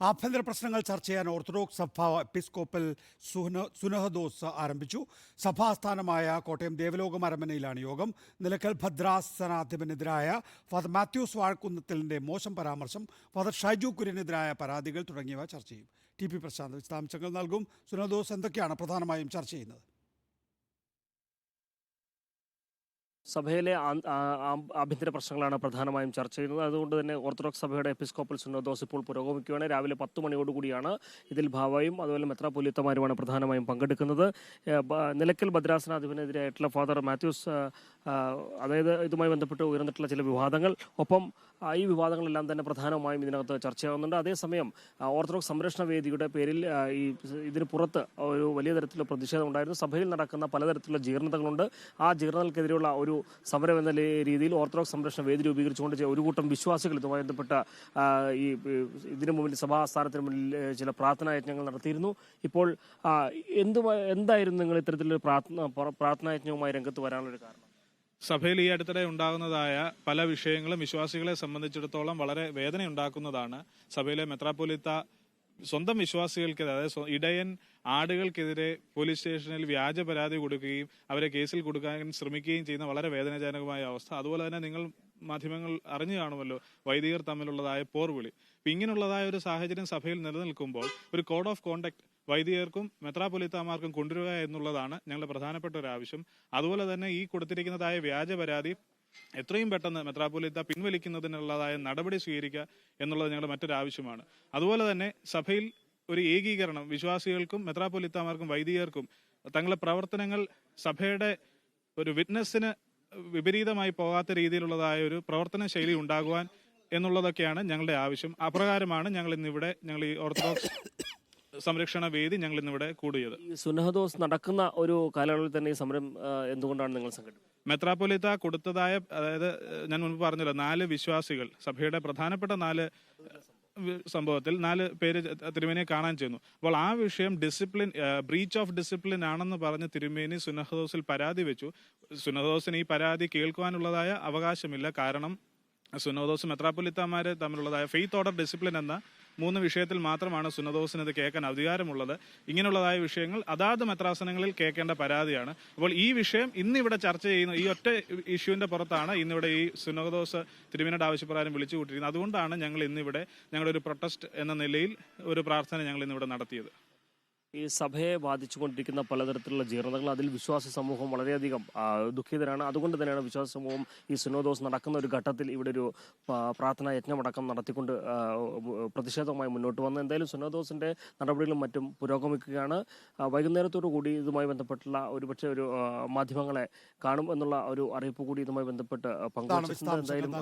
ആഭ്യന്തര പ്രശ്നങ്ങൾ ചർച്ച ചെയ്യാൻ ഓർത്തഡോക്സ് സഭ എപ്പിസ്കോപ്പൽ സുന സുനഹദോസ് ആരംഭിച്ചു. സഭാസ്ഥാനമായ കോട്ടയം ദേവലോകം അരമനയിലാണ് യോഗം. നിലക്കൽ ഭദ്രാസനാധിപനെതിരായ ഫാദർ മാത്യൂസ് വാഴക്കുന്നത്തിലിന്റെ മോശം പരാമർശം ഫാദർ ഷൈജു കുര്യനെതിരായ പരാതികൾ തുടങ്ങിയവ ചർച്ച ചെയ്യും. ടി പി പ്രശാന്ത് വിശദാംശങ്ങൾ നൽകും. സുനഹദോസ് എന്തൊക്കെയാണ് പ്രധാനമായും ചർച്ച ചെയ്യുന്നത്? സഭയിലെ ആഭ്യന്തര പ്രശ്നങ്ങളാണ് പ്രധാനമായും ചർച്ച ചെയ്യുന്നത്. അതുകൊണ്ട് തന്നെ ഓർത്തഡോക്സ് സഭയുടെ എപ്പിസ്കോപ്പൽ സിനോദോസ് ഇപ്പോൾ പുരോഗമിക്കുകയാണ്. രാവിലെ പത്ത് മണിയോടുകൂടിയാണ് ഇതിൽ ഭാവയും അതുപോലെ മെത്രാപൊലിത്തമാരുമാണ് പ്രധാനമായും പങ്കെടുക്കുന്നത്. നിലയ്ക്കൽ ഭദ്രാസനാധിപനെതിരായിട്ടുള്ള ഫാദർ മാത്യൂസ് അതായത് ഇതുമായി ബന്ധപ്പെട്ട് ഉയർന്നിട്ടുള്ള ചില വിവാദങ്ങൾ. ഒപ്പം ഈ വിവാദങ്ങളെല്ലാം തന്നെ പ്രധാനമായും ഇതിനകത്ത് ചർച്ചയാകുന്നുണ്ട് അതേസമയം ഓർത്തഡോക്സ് സംരക്ഷണ വേദിയുടെ പേരിൽ ഈ ഇതിന് പുറത്ത് ഒരു വലിയ തരത്തിലുള്ള പ്രതിഷേധം ഉണ്ടായിരുന്നു. സഭയിൽ നടക്കുന്ന പലതരത്തിലുള്ള ജീർണതകളുണ്ട്. ആ ജീർണതകൾക്കെതിരെയുള്ള ഒരു സമരം എന്ന രീതിയിൽ ഓർത്തഡോക്സ് സംരക്ഷണ വേദി രൂപീകരിച്ചുകൊണ്ട് ഒരു കൂട്ടം വിശ്വാസികൾ ഇതുമായി ബന്ധപ്പെട്ട ഈ ഇതിനു മുമ്പിൽ സഭാസ്ഥാനത്തിന് മുന്നിൽ ചില പ്രാർത്ഥനാ യജ്ഞങ്ങൾ നടത്തിയിരുന്നു. ഇപ്പോൾ എന്ത് എന്തായിരുന്നു നിങ്ങൾ ഇത്തരത്തിലൊരു പ്രാർത്ഥന പ്രാർത്ഥനാ യജ്ഞവുമായി രംഗത്ത് വരാനുള്ളൊരു കാരണം? സഭയിൽ ഈ അടുത്തിടെ ഉണ്ടാകുന്നതായ പല വിഷയങ്ങളും വിശ്വാസികളെ സംബന്ധിച്ചിടത്തോളം വളരെ വേദനയുണ്ടാക്കുന്നതാണ്. സഭയിലെ മെത്രാപ്പൊലിത്ത സ്വന്തം വിശ്വാസികൾക്കെതിരെ അതായത് ഇടയൻ ആടുകൾക്കെതിരെ പോലീസ് സ്റ്റേഷനിൽ വ്യാജ പരാതി കൊടുക്കുകയും അവരെ കേസിൽ കൊടുക്കാൻ ശ്രമിക്കുകയും ചെയ്യുന്ന വളരെ വേദനാജനകമായ അവസ്ഥ. അതുപോലെ തന്നെ നിങ്ങൾ മാധ്യമങ്ങൾ അറിഞ്ഞു കാണുമല്ലോ വൈദികർ തമ്മിലുള്ളതായ പോർവിളി. അപ്പൊ ഇങ്ങനെയുള്ളതായ ഒരു സാഹചര്യം സഭയിൽ നിലനിൽക്കുമ്പോൾ ഒരു കോഡ് ഓഫ് കോണ്ടക്ട് വൈദികർക്കും മെത്രാപൊലിത്താമാർക്കും കൊണ്ടുവരിക എന്നുള്ളതാണ് ഞങ്ങളുടെ പ്രധാനപ്പെട്ട ഒരു ആവശ്യം. അതുപോലെ തന്നെ ഈ കൊടുത്തിരിക്കുന്നതായ വ്യാജ പരാതി എത്രയും പെട്ടെന്ന് മെത്രാപ്പൊലിത്ത പിൻവലിക്കുന്നതിനുള്ളതായ നടപടി സ്വീകരിക്കുക എന്നുള്ളത് ഞങ്ങളുടെ മറ്റൊരു ആവശ്യമാണ് അതുപോലെ തന്നെ സഭയിൽ ഒരു ഏകീകരണം വിശ്വാസികൾക്കും മെത്രാപ്പൊലിത്താമാർക്കും വൈദികർക്കും തങ്ങളുടെ പ്രവർത്തനങ്ങൾ സഭയുടെ ഒരു വിറ്റ്നസ്സിന് വിപരീതമായി പോകാത്ത രീതിയിലുള്ളതായ ഒരു പ്രവർത്തന ശൈലി ഉണ്ടാകുവാൻ എന്നുള്ളതൊക്കെയാണ് ഞങ്ങളുടെ ആവശ്യം. അപ്രകാരമാണ് ഞങ്ങൾ ഇന്നിവിടെ ഞങ്ങൾ ഈ ഓർത്തഡോക്സ് സംരക്ഷണ വേദി ഞങ്ങൾ ഇന്നിവിടെ കൂടിയത് സുനഹദോസ് നടക്കുന്ന ഒരു കാലയളവിൽ തന്നെ ഈ സമരം എന്തുകൊണ്ടാണ് നിങ്ങൾ സംഘടിപ്പിച്ചത്? മെത്രാപ്പൊലിത്ത കൊടുത്തതായ അതായത് ഞാൻ മുൻപ് പറഞ്ഞല്ലോ നാല് വിശ്വാസികൾ സഭയുടെ പ്രധാനപ്പെട്ട നാല് സംഭവത്തിൽ നാല് പേര് തിരുമേനിയെ കാണാൻ ചെയ്യുന്നു അപ്പോൾ ആ വിഷയം ഡിസിപ്ലിൻ ബ്രീച്ച് ഓഫ് ഡിസിപ്ലിൻ ആണെന്ന് പറഞ്ഞ് തിരുമേനി സുനഹദോസിൽ പരാതി വെച്ചു. സുനഹദോസിന് ഈ പരാതി കേൾക്കുവാനുള്ളതായ അവകാശമില്ല. കാരണം സുനഹദോസ് മെത്രാപ്പൊലിത്താമാര് തമ്മിലുള്ളതായ ഫെയ്ത്ത് ഓർഡർ ഡിസിപ്ലിൻ എന്ന മൂന്ന് വിഷയത്തിൽ മാത്രമാണ് സുനദോസിന് ഇത് കേൾക്കാൻ അധികാരമുള്ളത്. ഇങ്ങനെയുള്ളതായ വിഷയങ്ങൾ അതാത് മെത്രാസനങ്ങളിൽ കേൾക്കേണ്ട പരാതിയാണ്. അപ്പോൾ ഈ വിഷയം ഇന്നിവിടെ ചർച്ച ചെയ്യുന്ന ഈ ഒറ്റ ഇഷ്യൂവിന്റെ പുറത്താണ് ഇന്നിവിടെ ഈ സുനദോസ് തിരുമേനയുടെ ആവശ്യപ്രകാരം വിളിച്ചു കൂട്ടിയിരുന്നത് അതുകൊണ്ടാണ് ഞങ്ങൾ ഇന്നിവിടെ ഞങ്ങളുടെ ഒരു പ്രൊട്ടസ്റ്റ് എന്ന നിലയിൽ ഒരു പ്രാർത്ഥന ഞങ്ങൾ ഇന്നിവിടെ നടത്തിയത്. ഈ സഭയെ ബാധിച്ചുകൊണ്ടിരിക്കുന്ന പലതരത്തിലുള്ള ജീർണതകൾ അതിൽ വിശ്വാസ സമൂഹം വളരെയധികം ദുഃഖിതരാണ്. അതുകൊണ്ട് തന്നെയാണ് വിശ്വാസ സമൂഹം ഈ സുനോദോസ് നടക്കുന്ന ഒരു ഘട്ടത്തിൽ ഇവിടെ ഒരു പ്രാർത്ഥനാ യജ്ഞമടക്കം നടത്തിക്കൊണ്ട് പ്രതിഷേധവുമായി മുന്നോട്ട് വന്നത്. എന്തായാലും സുനോദോസിന്റെ നടപടികളും മറ്റും പുരോഗമിക്കുകയാണ്. വൈകുന്നേരത്തോടു കൂടി ഇതുമായി ബന്ധപ്പെട്ടുള്ള ഒരുപക്ഷെ ഒരു മാധ്യമങ്ങളെ കാണും എന്നുള്ള ഒരു അറിയിപ്പ് കൂടി ഇതുമായി ബന്ധപ്പെട്ട് പങ്കുവച്ചിട്ടുണ്ട്. എന്തായാലും